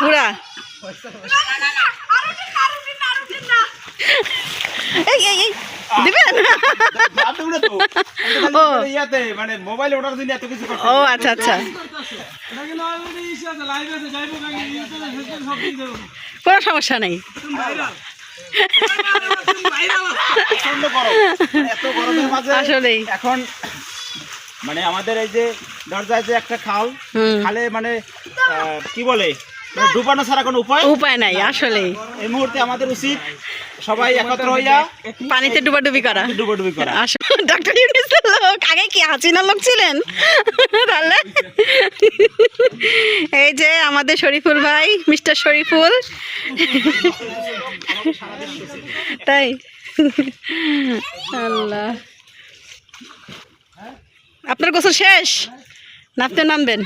পুরা এই এই এই দিবেন ইয়াতে মানে মোবাইল অর্ডার দিলে এত কিছু ও আচ্ছা আচ্ছা কোনো সমস্যা নেই। আসলেই। এখন মানে আমাদের এই যে দরজায় যে একটা খাল খালে মানে কি বলে মানে ডুবানো ছাড়া কোনো উপায়? উপায় নাই আসলেই। এই মুহূর্তে আমাদের উচিত সবাই একত্র হইয়া পানিতে ডুবাডুবি করা। ডুবাডুবি করা। আসলে ডক্টর ইউনিসের লোক আগে কি হাসিনা লোক ছিলেন? তাহলে? এই যে আমাদের শরীফুল ভাই, মিস্টার শরীফুল। তাই? আল্লাহ। আপনার গোসল শেষ? না আপনি নামবেন